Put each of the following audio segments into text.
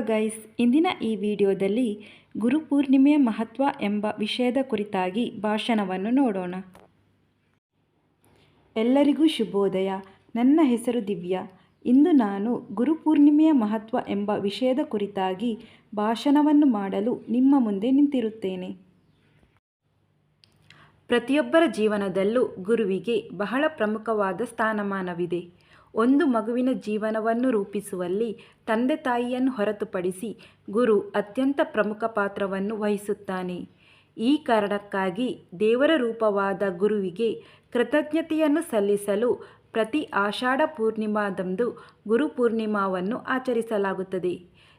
Guys ಇಂದಿನ ಈ ವಿಡಿಯೋದಲ್ಲಿ ಗುರುಪೂರ್ಣಿಮೆಯ ಮಹತ್ವ ಎಂಬ ವಿಷಯದ ಕುರಿತಾಗಿ ಭಾಷಣವನ್ನು ನೋಡೋಣ. ಎಲ್ಲರಿಗೂ ಶುಭೋದಯ. ನನ್ನ ಹೆಸರು ದಿವ್ಯಾ. ಇಂದು ನಾನು ಗುರುಪೂರ್ಣಿಮೆಯ ಮಹತ್ವ ಎಂಬ ವಿಷಯದ ಕುರಿತಾಗಿ ಭಾಷಣವನ್ನು ಮಾಡಲು ನಿಮ್ಮ ಮುಂದೆ ನಿಂತಿರುತ್ತೇನೆ. ಪ್ರತಿಯೊಬ್ಬರ ಜೀವನದಲ್ಲೂ ಗುರುವಿಗೆ ಬಹಳ ಪ್ರಮುಖವಾದ ಸ್ಥಾನಮಾನವಿದೆ. ಒಂದು ಮಗುವಿನ ಜೀವನವನ್ನು ರೂಪಿಸುವಲ್ಲಿ ತಂದೆ ತಾಯಿಯನ್ನು ಹೊರತುಪಡಿಸಿ ಗುರು ಅತ್ಯಂತ ಪ್ರಮುಖ ಪಾತ್ರವನ್ನು ವಹಿಸುತ್ತಾನೆ. ಈ ಕಾರಣಕ್ಕಾಗಿ ದೇವರ ರೂಪವಾದ ಗುರುವಿಗೆ ಕೃತಜ್ಞತೆಯನ್ನು ಸಲ್ಲಿಸಲು ಪ್ರತಿ ಆಷಾಢ ಪೂರ್ಣಿಮಾದಂದು ಗುರು ಪೂರ್ಣಿಮಾವನ್ನು ಆಚರಿಸಲಾಗುತ್ತದೆ.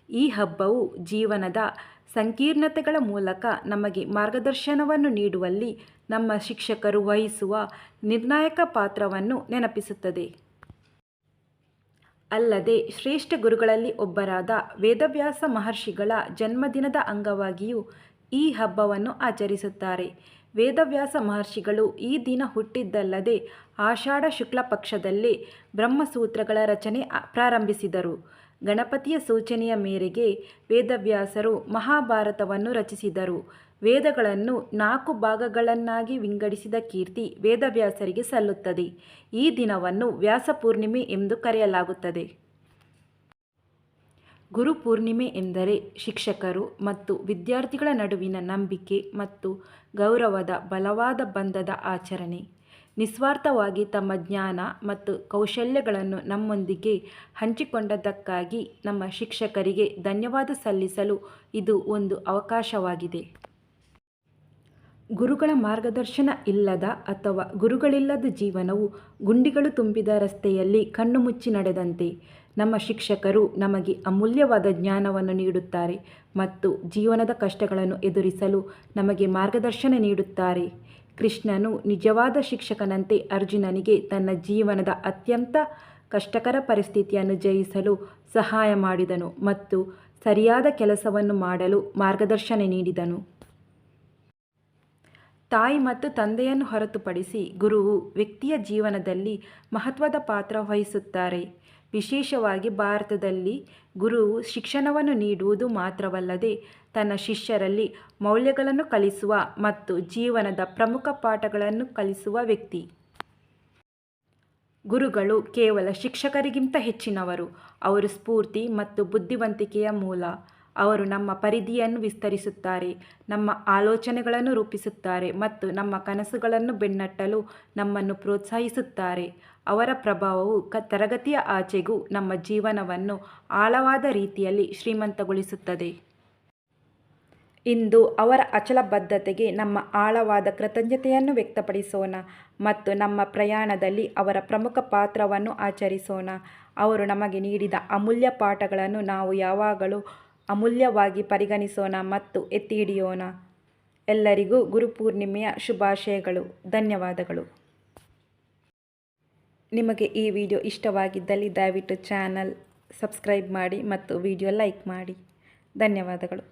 ಈ ಹಬ್ಬವು ಜೀವನದ ಸಂಕೀರ್ಣತೆಗಳ ಮೂಲಕ ನಮಗೆ ಮಾರ್ಗದರ್ಶನವನ್ನು ನೀಡುವಲ್ಲಿ ನಮ್ಮ ಶಿಕ್ಷಕರು ವಹಿಸುವ ನಿರ್ಣಾಯಕ ಪಾತ್ರವನ್ನು ನೆನಪಿಸುತ್ತದೆ. ಅಲ್ಲದೆ ಶ್ರೇಷ್ಠ ಗುರುಗಳಲ್ಲಿ ಒಬ್ಬರಾದ ವೇದವ್ಯಾಸ ಮಹರ್ಷಿಗಳ ಜನ್ಮದಿನದ ಅಂಗವಾಗಿಯೂ ಈ ಹಬ್ಬವನ್ನು ಆಚರಿಸುತ್ತಾರೆ. ವೇದವ್ಯಾಸ ಮಹರ್ಷಿಗಳು ಈ ದಿನ ಹುಟ್ಟಿದ್ದಲ್ಲದೆ ಆಷಾಢ ಶುಕ್ಲ ಪಕ್ಷದಲ್ಲೇ ಬ್ರಹ್ಮಸೂತ್ರಗಳ ರಚನೆ ಪ್ರಾರಂಭಿಸಿದರು. ಗಣಪತಿಯ ಸೂಚನೆಯ ಮೇರೆಗೆ ವೇದವ್ಯಾಸರು ಮಹಾಭಾರತವನ್ನು ರಚಿಸಿದರು. ವೇದಗಳನ್ನು ನಾಲ್ಕು ಭಾಗಗಳನ್ನಾಗಿ ವಿಂಗಡಿಸಿದ ಕೀರ್ತಿ ವೇದವ್ಯಾಸರಿಗೆ ಸಲ್ಲುತ್ತದೆ. ಈ ದಿನವನ್ನು ವ್ಯಾಸಪೂರ್ಣಿಮೆ ಎಂದು ಕರೆಯಲಾಗುತ್ತದೆ. ಗುರುಪೂರ್ಣಿಮೆ ಎಂದರೆ ಶಿಕ್ಷಕರು ಮತ್ತು ವಿದ್ಯಾರ್ಥಿಗಳ ನಡುವಿನ ನಂಬಿಕೆ ಮತ್ತು ಗೌರವದ ಬಲವಾದ ಬಂಧದ ಆಚರಣೆ. ನಿಸ್ವಾರ್ಥವಾಗಿ ತಮ್ಮ ಜ್ಞಾನ ಮತ್ತು ಕೌಶಲ್ಯಗಳನ್ನು ನಮ್ಮೊಂದಿಗೆ ಹಂಚಿಕೊಂಡದ್ದಕ್ಕಾಗಿ ನಮ್ಮ ಶಿಕ್ಷಕರಿಗೆ ಧನ್ಯವಾದ ಸಲ್ಲಿಸಲು ಇದು ಒಂದು ಅವಕಾಶವಾಗಿದೆ. ಗುರುಗಳ ಮಾರ್ಗದರ್ಶನ ಇಲ್ಲದ ಅಥವಾ ಗುರುಗಳಿಲ್ಲದ ಜೀವನವು ಗುಂಡಿಗಳು ತುಂಬಿದ ರಸ್ತೆಯಲ್ಲಿ ಕಣ್ಣು ಮುಚ್ಚಿ ನಡೆದಂತೆ ನಮ್ಮ ಶಿಕ್ಷಕರು ನಮಗೆ ಅಮೂಲ್ಯವಾದ ಜ್ಞಾನವನ್ನು ನೀಡುತ್ತಾರೆ ಮತ್ತು ಜೀವನದ ಕಷ್ಟಗಳನ್ನು ಎದುರಿಸಲು ನಮಗೆ ಮಾರ್ಗದರ್ಶನ ನೀಡುತ್ತಾರೆ. ಕೃಷ್ಣನು ನಿಜವಾದ ಶಿಕ್ಷಕನಂತೆ ಅರ್ಜುನನಿಗೆ ತನ್ನ ಜೀವನದ ಅತ್ಯಂತ ಕಷ್ಟಕರ ಪರಿಸ್ಥಿತಿಯನ್ನು ಜಯಿಸಲು ಸಹಾಯ ಮಾಡಿದನು ಮತ್ತು ಸರಿಯಾದ ಕೆಲಸವನ್ನು ಮಾಡಲು ಮಾರ್ಗದರ್ಶನ ನೀಡಿದನು. ತಾಯಿ ಮತ್ತು ತಂದೆಯನ್ನು ಹೊರತುಪಡಿಸಿ ಗುರುವು ವ್ಯಕ್ತಿಯ ಜೀವನದಲ್ಲಿ ಮಹತ್ವದ ಪಾತ್ರ ವಹಿಸುತ್ತಾರೆ. ವಿಶೇಷವಾಗಿ ಭಾರತದಲ್ಲಿ ಗುರುವು ಶಿಕ್ಷಣವನ್ನು ನೀಡುವುದು ಮಾತ್ರವಲ್ಲದೆ ತನ್ನ ಶಿಷ್ಯರಲ್ಲಿ ಮೌಲ್ಯಗಳನ್ನು ಕಲಿಸುವ ಮತ್ತು ಜೀವನದ ಪ್ರಮುಖ ಪಾಠಗಳನ್ನು ಕಲಿಸುವ ವ್ಯಕ್ತಿ. ಗುರುಗಳು ಕೇವಲ ಶಿಕ್ಷಕರಿಗಿಂತ ಹೆಚ್ಚಿನವರು. ಅವರು ಸ್ಫೂರ್ತಿ ಮತ್ತು ಬುದ್ಧಿವಂತಿಕೆಯ ಮೂಲ. ಅವರು ನಮ್ಮ ಪರಿಧಿಯನ್ನು ವಿಸ್ತರಿಸುತ್ತಾರೆ, ನಮ್ಮ ಆಲೋಚನೆಗಳನ್ನು ರೂಪಿಸುತ್ತಾರೆ ಮತ್ತು ನಮ್ಮ ಕನಸುಗಳನ್ನು ಬೆನ್ನಟ್ಟಲು ನಮ್ಮನ್ನು ಪ್ರೋತ್ಸಾಹಿಸುತ್ತಾರೆ. ಅವರ ಪ್ರಭಾವವು ಕ, ತರಗತಿಯ ಆಚೆಗೂ ನಮ್ಮ ಜೀವನವನ್ನು ಆಳವಾದ ರೀತಿಯಲ್ಲಿ ಶ್ರೀಮಂತಗೊಳಿಸುತ್ತದೆ. ಇಂದು ಅವರ ಅಚಲ ಬದ್ಧತೆಗೆ ನಮ್ಮ ಆಳವಾದ ಕೃತಜ್ಞತೆಯನ್ನು ವ್ಯಕ್ತಪಡಿಸೋಣ ಮತ್ತು ನಮ್ಮ ಪ್ರಯಾಣದಲ್ಲಿ ಅವರ ಪ್ರಮುಖ ಪಾತ್ರವನ್ನು ಆಚರಿಸೋಣ. ಅವರು ನಮಗೆ ನೀಡಿದ ಅಮೂಲ್ಯ ಪಾಠಗಳನ್ನು ನಾವು ಯಾವಾಗಲೂ ಅಮೂಲ್ಯವಾಗಿ ಪರಿಗಣಿಸೋಣ ಮತ್ತು ಎತ್ತಿ ಹಿಡಿಯೋಣ. ಎಲ್ಲರಿಗೂ ಗುರುಪೂರ್ಣಿಮೆಯ ಶುಭಾಶಯಗಳು. ಧನ್ಯವಾದಗಳು. ನಿಮಗೆ ಈ ವಿಡಿಯೋ ಇಷ್ಟವಾಗಿದ್ದಲ್ಲಿ ದಯವಿಟ್ಟು ಚಾನಲ್ ಸಬ್ಸ್ಕ್ರೈಬ್ ಮಾಡಿ ಮತ್ತು ವಿಡಿಯೋ ಲೈಕ್ ಮಾಡಿ. ಧನ್ಯವಾದಗಳು.